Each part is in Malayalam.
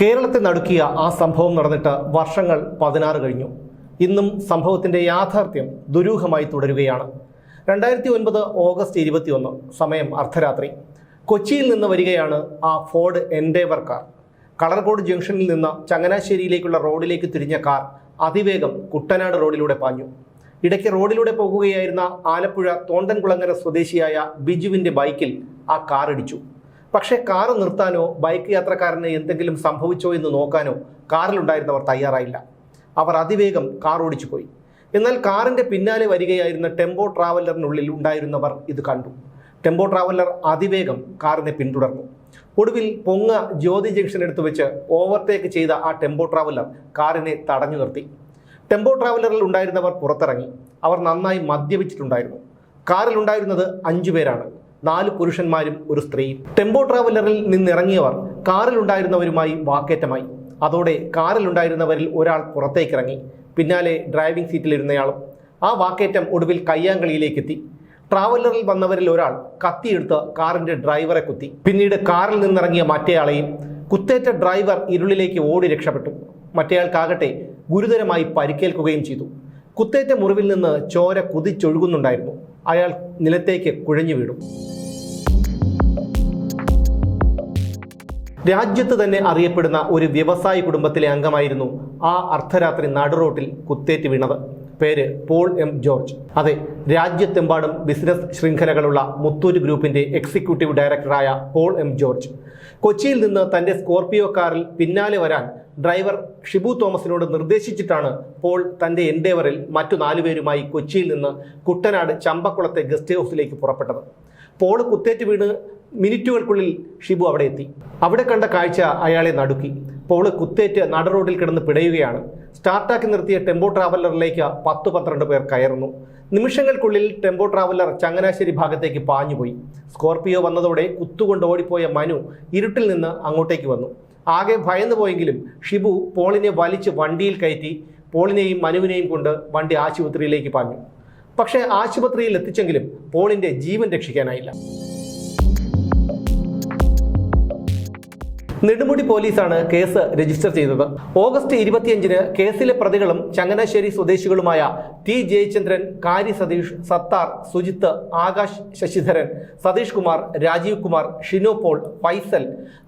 കേരളത്തെ നടുക്കിയ ആ സംഭവം നടന്നിട്ട് വർഷങ്ങൾ പതിനാറ് കഴിഞ്ഞു. ഇന്നും സംഭവത്തിന്റെ യാഥാർത്ഥ്യം ദുരൂഹമായി തുടരുകയാണ്. രണ്ടായിരത്തി ഒൻപത് ഓഗസ്റ്റ് ഇരുപത്തി ഒന്ന് സമയം അർദ്ധരാത്രി. കൊച്ചിയിൽ നിന്ന് വരികയാണ് ആ ഫോർഡ് എൻഡേവർ കാർ. കളർകോട് ജംഗ്ഷനിൽ നിന്ന് ചങ്ങനാശ്ശേരിയിലേക്കുള്ള റോഡിലേക്ക് തിരിഞ്ഞ കാർ അതിവേഗം കുട്ടനാട് റോഡിലൂടെ പാഞ്ഞു. ഇടയ്ക്ക് റോഡിലൂടെ പോകുകയായിരുന്ന ആലപ്പുഴ തോണ്ടൻകുളങ്ങര സ്വദേശിയായ ബിജുവിന്റെ ബൈക്കിൽ ആ കാർ ഇടിച്ചു. പക്ഷേ കാർ നിർത്താനോ ബൈക്ക് യാത്രക്കാരന് എന്തെങ്കിലും സംഭവിച്ചോ എന്ന് നോക്കാനോ കാറിലുണ്ടായിരുന്നവർ തയ്യാറായില്ല. അവർ അതിവേഗം കാർ ഓടിച്ചു പോയി എന്നാൽ കാറിന്റെ പിന്നാലെ വരികയായിരുന്ന ടെമ്പോ ട്രാവലറിനുള്ളിൽ ഉണ്ടായിരുന്നവർ ഇത് കണ്ടു. ടെമ്പോ ട്രാവലർ അതിവേഗം കാറിനെ പിന്തുടർന്നു. ഒടുവിൽ പൊങ്ങ ജ്യോതി എടുത്തു വെച്ച് ഓവർടേക്ക് ചെയ്ത ആ ടെമ്പോ ട്രാവലർ കാറിനെ തടഞ്ഞു നിർത്തി. ടെമ്പോ ട്രാവലറിൽ ഉണ്ടായിരുന്നവർ പുറത്തിറങ്ങി. അവർ നന്നായി മദ്യപിച്ചിട്ടുണ്ടായിരുന്നു. കാറിലുണ്ടായിരുന്നത് അഞ്ചു പേരാണ്. നാല് പുരുഷന്മാരും ഒരു സ്ത്രീയും ടെമ്പോ ട്രാവലറിൽ നിന്നിറങ്ങിയവർ കാറിലുണ്ടായിരുന്നവരുമായി വാക്കേറ്റമായി. അതോടെ കാറിലുണ്ടായിരുന്നവരിൽ ഒരാൾ പുറത്തേക്കിറങ്ങി. പിന്നാലെ ഡ്രൈവിംഗ് സീറ്റിലിരുന്നയാളും ആ വാക്കേറ്റം ഒടുവിൽ കയ്യാങ്കളിയിലേക്കെത്തി. ട്രാവലറിൽ വന്നവരിൽ ഒരാൾ കത്തിയെടുത്ത് കാറിന്റെ ഡ്രൈവറെ കുത്തി. പിന്നീട് കാറിൽ നിന്നിറങ്ങിയ മറ്റേയാളെയും കുത്തേറ്റ ഡ്രൈവർ ഇരുളിലേക്ക് ഓടി രക്ഷപ്പെട്ടു. മറ്റേയാൾക്കാകട്ടെ ഗുരുതരമായി പരിക്കേൽക്കുകയും ചെയ്തു. കുത്തേറ്റ മുറിവിൽ നിന്ന് ചോര കുതിച്ചൊഴുകുന്നുണ്ടായിരുന്നു. അയാൾ നിലത്തേക്ക് കുഴഞ്ഞു വീണു. രാജ്യത്ത് തന്നെ അറിയപ്പെടുന്ന ഒരു വ്യവസായി കുടുംബത്തിലെ അംഗമായിരുന്നു ആ അർദ്ധരാത്രി നടുറോട്ടിൽ കുത്തേറ്റ് വീണത്. പേര് പോൾ എം ജോർജ്. അതെ രാജ്യത്തെമ്പാടും ബിസിനസ് ശൃംഖലകളുള്ള മുത്തൂറ്റ് ഗ്രൂപ്പിന്റെ എക്സിക്യൂട്ടീവ് ഡയറക്ടറായ പോൾ എം ജോർജ്. കൊച്ചിയിൽ നിന്ന് തന്റെ സ്കോർപിയോ കാറിൽ പിന്നാലെ വരാൻ ഡ്രൈവർ ഷിബു തോമസിനോട് നിർദ്ദേശിച്ചിട്ടാണ് പോൾ തന്റെ എൻഡേവറിൽ മറ്റു നാലുപേരുമായി കൊച്ചിയിൽ നിന്ന് കുട്ടനാട് ചമ്പക്കുളത്തെ ഗസ്റ്റ് ഹൗസിലേക്ക് പുറപ്പെട്ടത്. പോൾ കുത്തേറ്റ് വീണ് മിനിറ്റുകൾക്കുള്ളിൽ ഷിബു അവിടെ എത്തി. അവിടെ കണ്ട കാഴ്ച അയാളെ നടുക്കി. പോൾ കുത്തേറ്റ് നട റോഡിൽ കിടന്ന് പിടയുകയാണ്. സ്റ്റാർട്ടാക്കി നിർത്തിയ ടെമ്പോ ട്രാവലറിലേക്ക് പത്ത് പന്ത്രണ്ട് പേർ കയറുന്നു. നിമിഷങ്ങൾക്കുള്ളിൽ ടെമ്പോ ട്രാവലർ ചങ്ങനാശ്ശേരി ഭാഗത്തേക്ക് പാഞ്ഞുപോയി. സ്കോർപിയോ വന്നതോടെ കുത്തുകൊണ്ട് ഓടിപ്പോയ മനു ഇരുട്ടിൽ നിന്ന് അങ്ങോട്ടേക്ക് വന്നു. ആകെ ഭയന്നു പോയെങ്കിലും ഷിബു പോളിനെ വലിച്ച് വണ്ടിയിൽ കയറ്റി പോളിനെയും മനുവിനെയും കൊണ്ട് വണ്ടി ആശുപത്രിയിലേക്ക് പാഞ്ഞു. പക്ഷേ ആശുപത്രിയിൽ എത്തിച്ചെങ്കിലും പോളിന്റെ ജീവൻ രക്ഷിക്കാനായില്ല. നെടുമുടി പോലീസാണ് കേസ് രജിസ്റ്റർ ചെയ്തത്. ഓഗസ്റ്റ് ഇരുപത്തിയഞ്ചിന് കേസിലെ പ്രതികളും ചങ്ങനാശ്ശേരി സ്വദേശികളുമായ ടി ജയചന്ദ്രൻ കാരി സതീഷ് സത്താർ സുജിത്ത് ആകാശ് ശശിധരൻ സതീഷ് കുമാർ രാജീവ് കുമാർ ഷിനോ പോൾ ഫൈസൽ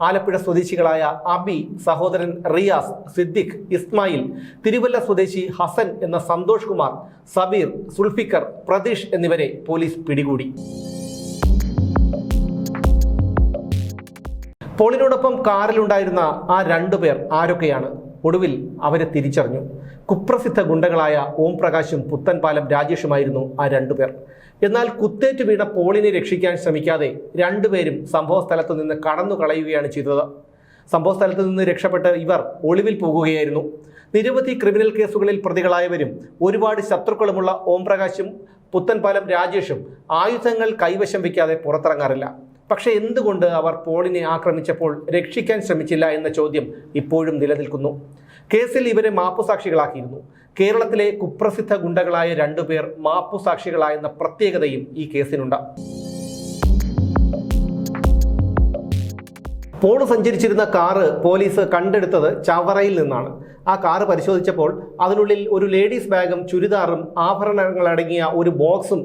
ആലപ്പുഴ സ്വദേശികളായ അബി സഹോദരൻ റിയാസ് സിദ്ദിഖ് ഇസ്മായിൽ തിരുവല്ല സ്വദേശി ഹസൻ എന്ന സന്തോഷ് കുമാർ സബീർ സുൽഫിക്കർ പ്രതീഷ് എന്നിവരെ പോലീസ് പിടികൂടി. പോളിനോടൊപ്പം കാറിലുണ്ടായിരുന്ന ആ രണ്ടു പേർ ആരൊക്കെയാണ്? ഒടുവിൽ അവരെ തിരിച്ചറിഞ്ഞു. കുപ്രസിദ്ധ ഗുണ്ടകളായ ഓം പ്രകാശും പുത്തൻപാലം രാജേഷുമായിരുന്നു ആ രണ്ടുപേർ എന്നാൽ കുത്തേറ്റ് വീണ പോളിനെ രക്ഷിക്കാൻ ശ്രമിക്കാതെ രണ്ടുപേരും സംഭവസ്ഥലത്ത് നിന്ന് കടന്നു കളയുകയാണ് ചെയ്തത്. സംഭവസ്ഥലത്ത് നിന്ന് രക്ഷപ്പെട്ട് ഇവർ ഒളിവിൽ പോകുകയായിരുന്നു. നിരവധി ക്രിമിനൽ കേസുകളിൽ പ്രതികളായവരും ഒരുപാട് ശത്രുക്കളുമുള്ള ഓം പ്രകാശും പുത്തൻപാലം രാജേഷും ആയുധങ്ങൾ കൈവശം വയ്ക്കാതെ പുറത്തിറങ്ങാറില്ല. പക്ഷേ എന്തുകൊണ്ട് അവർ പോളിനെ ആക്രമിച്ചപ്പോൾ രക്ഷിക്കാൻ ശ്രമിച്ചില്ല എന്ന ചോദ്യം ഇപ്പോഴും നിലനിൽക്കുന്നു. കേസിൽ ഇവരെ മാപ്പുസാക്ഷികളാക്കിയിരുന്നു. കേരളത്തിലെ കുപ്രസിദ്ധ ഗുണ്ടകളായ രണ്ടുപേർ മാപ്പുസാക്ഷികളായെന്ന പ്രത്യേകതയും ഈ കേസിനുണ്ട്. പോൾ സഞ്ചരിച്ചിരുന്ന കാറ് പോലീസ് കണ്ടെടുത്തത് ചവറയിൽ നിന്നാണ്. ആ കാറ് പരിശോധിച്ചപ്പോൾ അതിനുള്ളിൽ ഒരു ലേഡീസ് ബാഗും ചുരിദാറും ആഭരണങ്ങൾ അടങ്ങിയ ഒരു ബോക്സും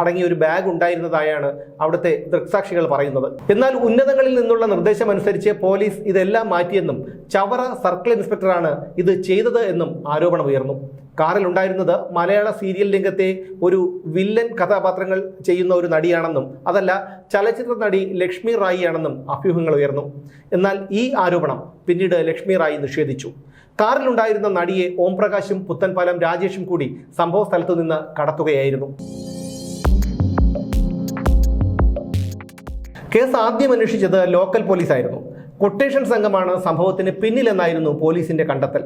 അടങ്ങിയ ഒരു ബാഗ് ഉണ്ടായിരുന്നതായാണ് അവിടുത്തെ ദൃക്സാക്ഷികൾ പറയുന്നത്. എന്നാൽ ഉന്നതങ്ങളിൽ നിന്നുള്ള നിർദ്ദേശം അനുസരിച്ച് പോലീസ് ഇതെല്ലാം മാറ്റിയെന്നും ചവറ സർക്കിൾ ഇൻസ്പെക്ടറാണ് ഇത് ചെയ്തത് എന്നും ആരോപണം ഉയർന്നു കാറിൽ ഉണ്ടായിരുന്നത് മലയാള സീരിയൽ രംഗത്തെ ഒരു വില്ലൻ കഥാപാത്രങ്ങൾ ചെയ്യുന്ന ഒരു നടിയാണെന്നും അതല്ല ചലച്ചിത്ര നടി ലക്ഷ്മി റായി ആണെന്നും അഭ്യൂഹങ്ങൾ ഉയർന്നു. എന്നാൽ ഈ ആരോപണം പിന്നീട് ലക്ഷ്മി റായി നിഷേധിച്ചു. കാറിലുണ്ടായിരുന്ന നടിയെ ഓംപ്രകാശും പുത്തൻപാലം രാജേഷും കൂടി സംഭവ സ്ഥലത്തു നിന്ന് കടത്തുകയായിരുന്നു. കേസ് ആദ്യം അന്വേഷിച്ചത് ലോക്കൽ പോലീസായിരുന്നു. കൊട്ടേഷൻ സംഘമാണ് സംഭവത്തിന് പിന്നിലെന്നായിരുന്നു പോലീസിന്റെ കണ്ടെത്തൽ.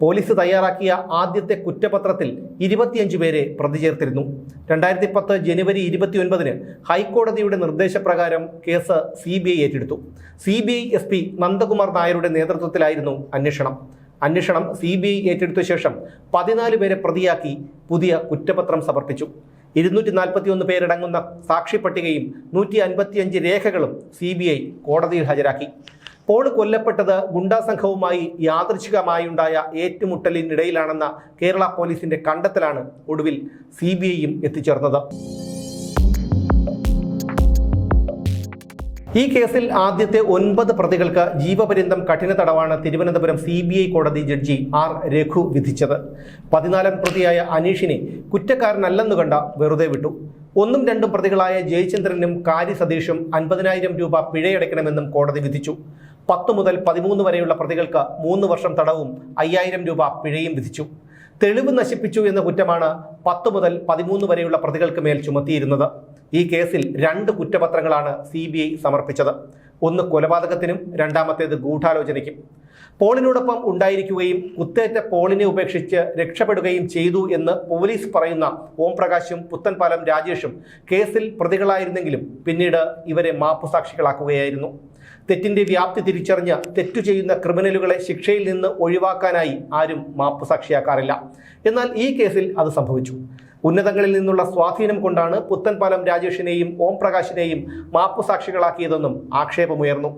പോലീസ് തയ്യാറാക്കിയ ആദ്യത്തെ കുറ്റപത്രത്തിൽ ഇരുപത്തിയഞ്ച് പേരെ പ്രതി ചേർത്തിരുന്നു രണ്ടായിരത്തി പത്ത് ജനുവരി ഇരുപത്തിയൊൻപതിന് ഹൈക്കോടതിയുടെ നിർദ്ദേശപ്രകാരം കേസ് സി ബി ഐ ഏറ്റെടുത്തു. C B I S P Nandakumar നായരുടെ നേതൃത്വത്തിലായിരുന്നു അന്വേഷണം. അന്വേഷണം സി ബി ഐ ഏറ്റെടുത്ത ശേഷം പതിനാല് പേരെ പ്രതിയാക്കി പുതിയ കുറ്റപത്രം സമർപ്പിച്ചു. ഇരുന്നൂറ്റി നാൽപ്പത്തി ഒന്ന് പേരടങ്ങുന്ന സാക്ഷി പട്ടികയും നൂറ്റി അൻപത്തിയഞ്ച് രേഖകളും സി ബി ഐ കോടതിയിൽ ഹാജരാക്കി. പോൾ കൊല്ലപ്പെട്ടത് ഗുണ്ടാ സംഘവുമായി യാദൃച്ഛികമായുണ്ടായ ഏറ്റുമുട്ടലിനിടയിലാണെന്ന കേരള പോലീസിന്റെ കണ്ടെത്തലാണ് ഒടുവിൽ സി ബി ഐയും എത്തിച്ചേർന്നത്. ഈ കേസിൽ ആദ്യത്തെ ഒൻപത് പ്രതികൾക്ക് ജീവപര്യന്തം കഠിന തടവാണ് തിരുവനന്തപുരം സി ബി ഐ കോടതി ജഡ്ജി ആർ രഘു വിധിച്ചത്. പതിനാലാം പ്രതിയായ അനീഷിനെ കുറ്റക്കാരനല്ലെന്നു കണ്ട വെറുതെ വിട്ടു. ഒന്നും രണ്ടും പ്രതികളായ ജയചന്ദ്രനും കാരി സതീഷും അൻപതിനായിരം രൂപ പിഴയടയ്ക്കണമെന്നും കോടതി വിധിച്ചു. പത്ത് മുതൽ പതിമൂന്ന് വരെയുള്ള പ്രതികൾക്ക് മൂന്ന് വർഷം തടവും അയ്യായിരം രൂപ പിഴയും വിധിച്ചു. തെളിവ് നശിപ്പിച്ചു എന്ന കുറ്റമാണ് പത്ത് മുതൽ പതിമൂന്ന് വരെയുള്ള പ്രതികൾക്ക് മേൽ ചുമത്തിയിരുന്നത്. ഈ കേസിൽ രണ്ട് കുറ്റപത്രങ്ങളാണ് സി ബി ഐ സമർപ്പിച്ചത്. ഒന്ന് കൊലപാതകത്തിനും രണ്ടാമത്തേത് ഗൂഢാലോചനയ്ക്കും. പോളിനോടൊപ്പം ഉണ്ടായിരിക്കുകയും കുത്തേറ്റ പോളിനെ ഉപേക്ഷിച്ച് രക്ഷപ്പെടുകയും ചെയ്തു എന്ന് പോലീസ് പറയുന്ന ഓംപ്രകാശും പുത്തൻപാലം രാജേഷും കേസിൽ പ്രതികളായിരുന്നെങ്കിലും പിന്നീട് ഇവരെ മാപ്പുസാക്ഷികളാക്കുകയായിരുന്നു. തെറ്റിന്റെ വ്യാപ്തി തിരിച്ചറിഞ്ഞ് തെറ്റു ചെയ്യുന്ന ക്രിമിനലുകളെ ശിക്ഷയിൽ നിന്ന് ഒഴിവാക്കാനായി ആരും മാപ്പ് സാക്ഷിയാക്കാറില്ല. എന്നാൽ ഈ കേസിൽ അത് സംഭവിച്ചു. ഉന്നതങ്ങളിൽ നിന്നുള്ള സ്വാധീനം കൊണ്ടാണ് പുത്തൻപാലം രാജേഷിനെയും ഓം പ്രകാശിനെയും മാപ്പുസാക്ഷികളാക്കിയതെന്നും ആക്ഷേപമുയർന്നു.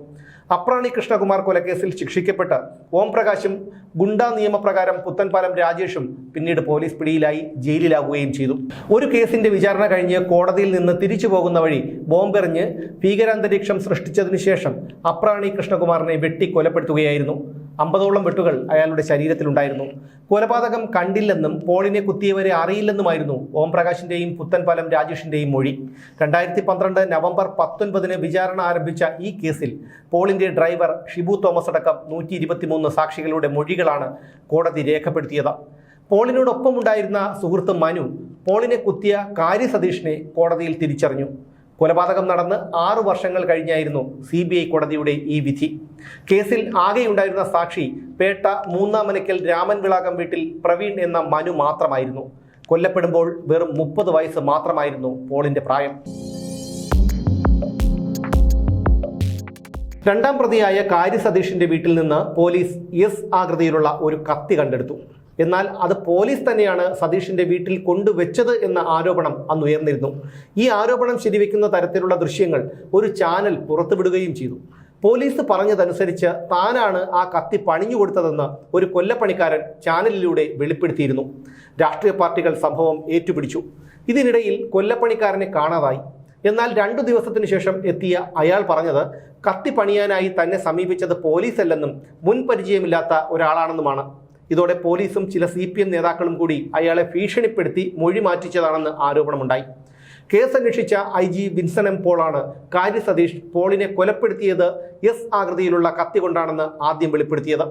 അപ്രാണി കൃഷ്ണകുമാർ കൊലക്കേസിൽ ശിക്ഷിക്കപ്പെട്ട ഓം പ്രകാശും ഗുണ്ടാ നിയമപ്രകാരം പുത്തൻപാലം രാജേഷും പിന്നീട് പോലീസ് പിടിയിലായി ജയിലിലാവുകയും ചെയ്തു. ഒരു കേസിന്റെ വിചാരണ കഴിഞ്ഞ് കോടതിയിൽ നിന്ന് തിരിച്ചു പോകുന്ന വഴി ബോംബെറിഞ്ഞ് ഭീകരാന്തരീക്ഷം സൃഷ്ടിച്ചതിനു ശേഷം അപ്രാണി കൃഷ്ണകുമാറിനെ വെട്ടി കൊലപ്പെടുത്തുകയായിരുന്നു. അമ്പതോളം വെട്ടുകൾ അയാളുടെ ശരീരത്തിലുണ്ടായിരുന്നു. കൊലപാതകം കണ്ടില്ലെന്നും പോളിനെ കുത്തിയവരെ അറിയില്ലെന്നുമായിരുന്നു ഓംപ്രകാശിന്റെയും പുത്തൻപാലം രാജേഷിന്റെയും മൊഴി. രണ്ടായിരത്തി പന്ത്രണ്ട് നവംബർ പത്തൊൻപതിന് വിചാരണ ആരംഭിച്ച ഈ കേസിൽ പോളിന്റെ ഡ്രൈവർ ഷിബു തോമസ് അടക്കം നൂറ്റി ഇരുപത്തിമൂന്ന് സാക്ഷികളുടെ മൊഴികളാണ് കോടതി രേഖപ്പെടുത്തിയത്. പോളിനോടൊപ്പമുണ്ടായിരുന്ന സുഹൃത്ത് മനു പോളിനെ കുത്തിയ കാര്യ സതീഷിനെ കോടതിയിൽ തിരിച്ചറിഞ്ഞു. കൊലപാതകം നടന്ന് ആറു വർഷങ്ങൾ കഴിഞ്ഞായിരുന്നു സി ബി ഐ കോടതിയുടെ ഈ വിധി. കേസിൽ ആകെയുണ്ടായിരുന്ന സാക്ഷി പേട്ട മൂന്നാമനക്കൽ രാമൻ വിളാകം വീട്ടിൽ പ്രവീൺ എന്ന മനു മാത്രമായിരുന്നു. കൊല്ലപ്പെടുമ്പോൾ വെറും മുപ്പത് വയസ്സ് മാത്രമായിരുന്നു പോളിന്റെ പ്രായം. രണ്ടാം പ്രതിയായ കാര്യ സതീഷിന്റെ വീട്ടിൽ നിന്ന് പോലീസ് എസ് ആകൃതിയിലുള്ള ഒരു കത്തി കണ്ടെടുത്തു. എന്നാൽ അത് പോലീസ് തന്നെയാണ് സതീഷിന്റെ വീട്ടിൽ കൊണ്ടുവച്ചത് എന്ന ആരോപണം അന്ന് ഉയർന്നിരുന്നു. ഈ ആരോപണം ശരിവെക്കുന്ന തരത്തിലുള്ള ദൃശ്യങ്ങൾ ഒരു ചാനൽ പുറത്തുവിടുകയും ചെയ്തു. പോലീസ് പറഞ്ഞതനുസരിച്ച് താനാണ് ആ കത്തി പണിഞ്ഞു കൊടുത്തതെന്ന് ഒരു കൊല്ലപ്പണിക്കാരൻ ചാനലിലൂടെ വെളിപ്പെടുത്തിയിരുന്നു. രാഷ്ട്രീയ പാർട്ടികൾ സംഭവം ഏറ്റുപിടിച്ചു. ഇതിനിടയിൽ കൊല്ലപ്പണിക്കാരനെ കാണാതായി. എന്നാൽ രണ്ടു ദിവസത്തിനു ശേഷം എത്തിയ അയാൾ പറഞ്ഞത് കത്തി പണിയാനായി തന്നെ സമീപിച്ചത് പോലീസല്ലെന്നും മുൻ പരിചയമില്ലാത്ത ഒരാളാണെന്നുമാണ്. ഇതോടെ പോലീസും ചില സി പി എം നേതാക്കളും കൂടി അയാളെ ഭീഷണിപ്പെടുത്തി മൊഴി മാറ്റിച്ചതാണെന്ന് ആരോപണമുണ്ടായി. കേസ് അന്വേഷിച്ച ഐ ജി വിൻസൺ എം പോളാണ് കാര്യ സതീഷ് പോളിനെ കൊലപ്പെടുത്തിയത് എസ് ആകൃതിയിലുള്ള കത്തി കൊണ്ടാണെന്ന് ആദ്യം വെളിപ്പെടുത്തിയത്.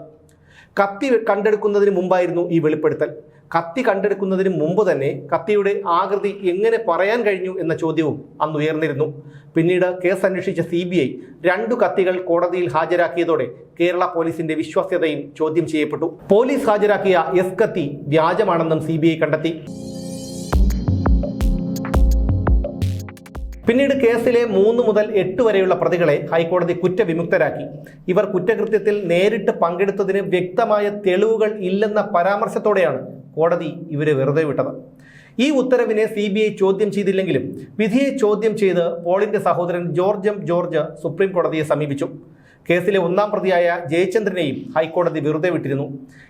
കത്തി കണ്ടെടുക്കുന്നതിന് മുമ്പായിരുന്നു ഈ വെളിപ്പെടുത്തൽ. കത്തി കണ്ടെടുക്കുന്നതിന് മുമ്പ് തന്നെ കത്തിയുടെ ആകൃതി എങ്ങനെ പറയാൻ കഴിഞ്ഞു എന്ന ചോദ്യവും അന്ന് ഉയർന്നിരുന്നു. പിന്നീട് കേസ് അന്വേഷിച്ച സി ബി ഐ രണ്ടു കത്തികൾ കോടതിയിൽ ഹാജരാക്കിയതോടെ കേരള പോലീസിന്റെ വിശ്വാസ്യതയും ചോദ്യം ചെയ്യപ്പെട്ടു. പോലീസ് ഹാജരാക്കിയ എസ് കത്തി വ്യാജമാണെന്നും സി കണ്ടെത്തി. പിന്നീട് കേസിലെ മൂന്ന് മുതൽ എട്ട് വരെയുള്ള പ്രതികളെ ഹൈക്കോടതി കുറ്റവിമുക്തരാക്കി. ഇവർ കുറ്റകൃത്യത്തിൽ നേരിട്ട് പങ്കെടുത്തതിന് വ്യക്തമായ തെളിവുകൾ ഇല്ലെന്ന പരാമർശത്തോടെയാണ് കോടതി ഇവരെ വെറുതെ വിട്ടത്. ഈ ഉത്തരവിനെ സി ബി ഐ ചോദ്യം ചെയ്തില്ലെങ്കിലും വിധിയെ ചോദ്യം ചെയ്ത് പോളിന്റെ സഹോദരൻ ജോർജ് എം ജോർജ് സുപ്രീം കോടതിയെ സമീപിച്ചു. കേസിലെ ഒന്നാം പ്രതിയായ ജയചന്ദ്രനെയും ഹൈക്കോടതി വെറുതെ വിട്ടിരുന്നു.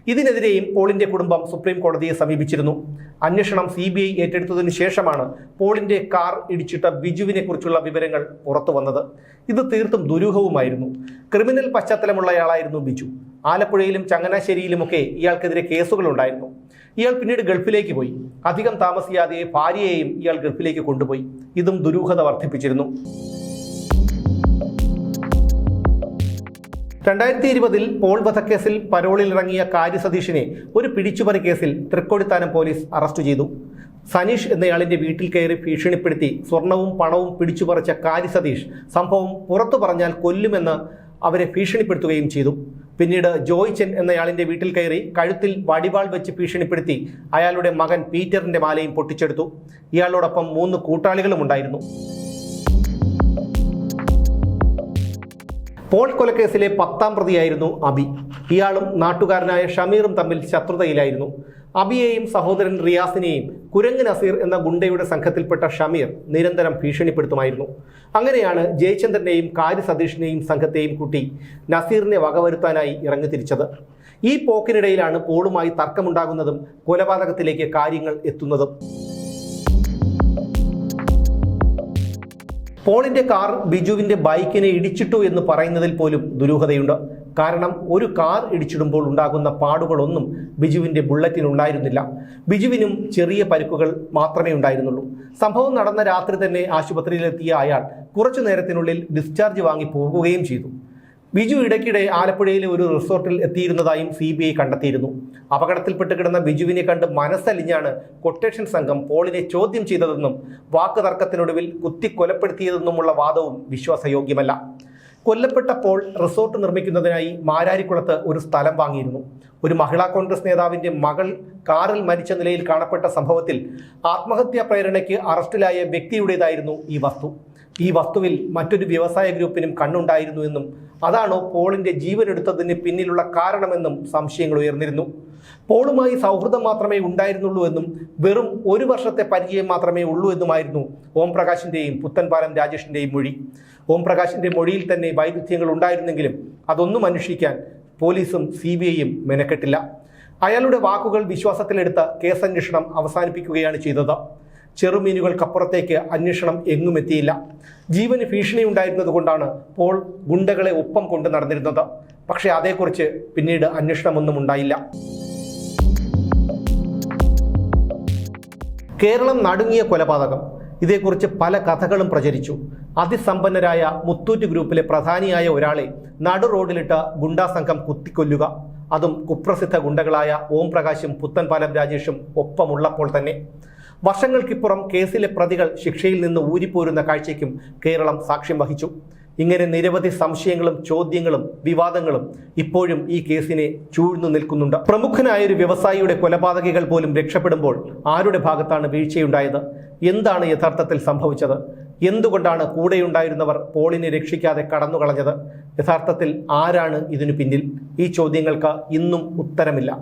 ഇതിനെതിരെയും പോളിന്റെ കുടുംബം സുപ്രീം കോടതിയെ സമീപിച്ചിരുന്നു. അന്വേഷണം സി ബി ഐ ഏറ്റെടുത്തതിനു ശേഷമാണ് പോളിന്റെ കാർ ഇടിച്ചിട്ട ബിജുവിനെ കുറിച്ചുള്ള വിവരങ്ങൾ പുറത്തു വന്നത്. ഇത് തീർത്തും ദുരൂഹവുമായിരുന്നു. ക്രിമിനൽ പശ്ചാത്തലമുള്ളയാളായിരുന്നു ബിജു. ആലപ്പുഴയിലും ചങ്ങനാശ്ശേരിയിലുമൊക്കെ ഇയാൾക്കെതിരെ കേസുകളുണ്ടായിരുന്നു. ഇയാൾ പിന്നീട് ഗൾഫിലേക്ക് പോയി. അധികം താമസിയാതെ ഭാര്യയെയും ഇയാൾ ഗൾഫിലേക്ക് കൊണ്ടുപോയി. ഇതും ദുരൂഹത വർദ്ധിപ്പിച്ചിരുന്നു. രണ്ടായിരത്തി ഇരുപതിൽ പോൾ വധക്കേസിൽ പരോളിൽ ഇറങ്ങിയ കാര്യ സതീഷിനെ ഒരു പിടിച്ചുപറി കേസിൽ തൃക്കോടിത്താനം പോലീസ് അറസ്റ്റ് ചെയ്തു. സനീഷ് എന്നയാളിന്റെ വീട്ടിൽ കയറി ഭീഷണിപ്പെടുത്തി സ്വർണവും പണവും പിടിച്ചുപറിച്ച കാര്യ സതീഷ് സംഭവം പുറത്തു പറഞ്ഞാൽ കൊല്ലുമെന്ന് അവരെ ഭീഷണിപ്പെടുത്തുകയും ചെയ്തു. പിന്നീട് ജോയ്ചൻ എന്നയാളിന്റെ വീട്ടിൽ കയറി കഴുത്തിൽ വടിവാൾ വെച്ച് ഭീഷണിപ്പെടുത്തി അയാളുടെ മകൻ പീറ്ററിന്റെ മാലയും പൊട്ടിച്ചെടുത്തു. ഇയാളോടൊപ്പം മൂന്ന് കൂട്ടാളികളും ഉണ്ടായിരുന്നു. പോൾ കൊലക്കേസിലെ പത്താം പ്രതിയായിരുന്നു അബി. ഇയാളും നാട്ടുകാരനായ ഷമീറും തമ്മിൽ ശത്രുതയിലായിരുന്നു. അബിയെയും സഹോദരൻ റിയാസിനെയും കുരങ്ങ് നസീർ എന്ന ഗുണ്ടയുടെ സംഘത്തിൽപ്പെട്ട ഷമീർ നിരന്തരം ഭീഷണിപ്പെടുത്തുമായിരുന്നു. അങ്ങനെയാണ് ജയചന്ദ്രനെയും കാരി സതീഷിനെയും സംഘത്തെയും കൂട്ടി നസീറിനെ വകവരുത്താനായി ഇറങ്ങിത്തിരിച്ചത് ഈ പോക്കിനിടയിലാണ് പോളുമായി തർക്കമുണ്ടാകുന്നതും കൊലപാതകത്തിലേക്ക് കാര്യങ്ങൾ എത്തുന്നതും. പോളിന്റെ കാർ ബിജുവിന്റെ ബൈക്കിനെ ഇടിച്ചിട്ടു എന്ന് പറയുന്നതിൽ പോലും ദുരൂഹതയുണ്ട്. കാരണം ഒരു കാർ ഇടിച്ചിടുമ്പോൾ ഉണ്ടാകുന്ന പാടുകളൊന്നും ബിജുവിന്റെ ബുള്ളറ്റിനുണ്ടായിരുന്നില്ല ബിജുവിനും ചെറിയ പരുക്കുകൾ മാത്രമേ ഉണ്ടായിരുന്നുള്ളൂ. സംഭവം നടന്ന രാത്രി തന്നെ ആശുപത്രിയിലെത്തിയ അയാൾ കുറച്ചു നേരത്തിനുള്ളിൽ ഡിസ്ചാർജ് വാങ്ങി പോകുകയും ചെയ്തു. ബിജു ഇടയ്ക്കിടെ ആലപ്പുഴയിലെ ഒരു റിസോർട്ടിൽ എത്തിയിരുന്നതായും സി ബി ഐ കണ്ടെത്തിയിരുന്നു. അപകടത്തിൽപ്പെട്ട് കിടന്ന ബിജുവിനെ കണ്ട് മനസ്സലിഞ്ഞാണ് കൊട്ടേഷൻ സംഘം പോളിനെ ചോദ്യം ചെയ്തതെന്നും വാക്കുതർക്കത്തിനൊടുവിൽ കുത്തിക്കൊലപ്പെടുത്തിയതെന്നുമുള്ള വാദവും വിശ്വാസയോഗ്യമല്ല. കൊല്ലപ്പെട്ട പോൾ റിസോർട്ട് നിർമ്മിക്കുന്നതിനായി മാരാരിക്കുളത്ത് ഒരു സ്ഥലം വാങ്ങിയിരുന്നു. ഒരു മഹിളാ കോൺഗ്രസ് നേതാവിന്റെ മകൾ കാറിൽ മരിച്ച നിലയിൽ കാണപ്പെട്ട സംഭവത്തിൽ ആത്മഹത്യാ പ്രേരണയ്ക്ക് അറസ്റ്റിലായ വ്യക്തിയുടേതായിരുന്നു ഈ വസ്തു. ഈ വസ്തുവിൽ മറ്റൊരു വ്യവസായ ഗ്രൂപ്പിനും കണ്ണുണ്ടായിരുന്നു എന്നും അതാണോ പോളിന്റെ ജീവനെടുത്തതിന് പിന്നിലുള്ള കാരണമെന്നും സംശയങ്ങൾ ഉയർന്നിരുന്നു. പോളുമായി സൗഹൃദം മാത്രമേ ഉണ്ടായിരുന്നുള്ളൂ എന്നും വെറും ഒരു വർഷത്തെ പരിചയം മാത്രമേ ഉള്ളൂ എന്നുമായിരുന്നു ഓം പ്രകാശിന്റെയും പുത്തൻപാലം രാജേഷിന്റെയും മൊഴി. ഓം പ്രകാശിന്റെ മൊഴിയിൽ തന്നെ വൈരുദ്ധ്യങ്ങൾ ഉണ്ടായിരുന്നെങ്കിലും അതൊന്നും അന്വേഷിക്കാൻ പോലീസും സി ബി ഐയും മെനക്കെട്ടില്ല. അയാളുടെ വാക്കുകൾ വിശ്വാസത്തിലെടുത്ത കേസന്വേഷണം അവസാനിപ്പിക്കുകയാണ് ചെയ്തത്. ചെറുമീനുകൾക്കപ്പുറത്തേക്ക് അന്വേഷണം എങ്ങും എത്തിയില്ല. ജീവന് ഭീഷണി ഉണ്ടായിരുന്നത് കൊണ്ടാണ് പോൾ ഗുണ്ടകളെ ഒപ്പം കൊണ്ട് നടന്നിരുന്നത്. പക്ഷേ അതേക്കുറിച്ച് പിന്നീട് അന്വേഷണമൊന്നും ഉണ്ടായില്ല. കേരളം നടുങ്ങിയ കൊലപാതകം. ഇതേക്കുറിച്ച് പല കഥകളും പ്രചരിച്ചു. അതിസമ്പന്നരായ മുത്തൂറ്റ് ഗ്രൂപ്പിലെ പ്രധാനിയായ ഒരാളെ നടു റോഡിലിട്ട് ഗുണ്ടാ സംഘം കുത്തിക്കൊല്ലുക. അതും കുപ്രസിദ്ധ ഗുണ്ടകളായ ഓം പ്രകാശും പുത്തൻപാലം രാജേഷും ഒപ്പമുള്ളപ്പോൾ തന്നെ. വർഷങ്ങൾക്കിപ്പുറം കേസിലെ പ്രതികൾ ശിക്ഷയിൽ നിന്ന് ഊരിപ്പോരുന്ന കാഴ്ചയ്ക്കും കേരളം സാക്ഷ്യം വഹിച്ചു. ഇങ്ങനെ നിരവധി സംശയങ്ങളും ചോദ്യങ്ങളും വിവാദങ്ങളും ഇപ്പോഴും ഈ കേസിനെ ചൂഴ്ന്നു നിൽക്കുന്നുണ്ട്. പ്രമുഖനായ ഒരു വ്യവസായിയുടെ കൊലപാതകികൾ പോലും രക്ഷപ്പെടുമ്പോൾ ആരുടെ ഭാഗത്താണ് വീഴ്ചയുണ്ടായത്? എന്താണ് യഥാർത്ഥത്തിൽ സംഭവിച്ചത്? എന്തുകൊണ്ടാണ് കൂടെയുണ്ടായിരുന്നവർ പോളിനെ രക്ഷിക്കാതെ കടന്നു കളഞ്ഞത് യഥാർത്ഥത്തിൽ ആരാണ് ഇതിനു പിന്നിൽ? ഈ ചോദ്യങ്ങൾക്ക് ഇന്നും ഉത്തരമില്ല.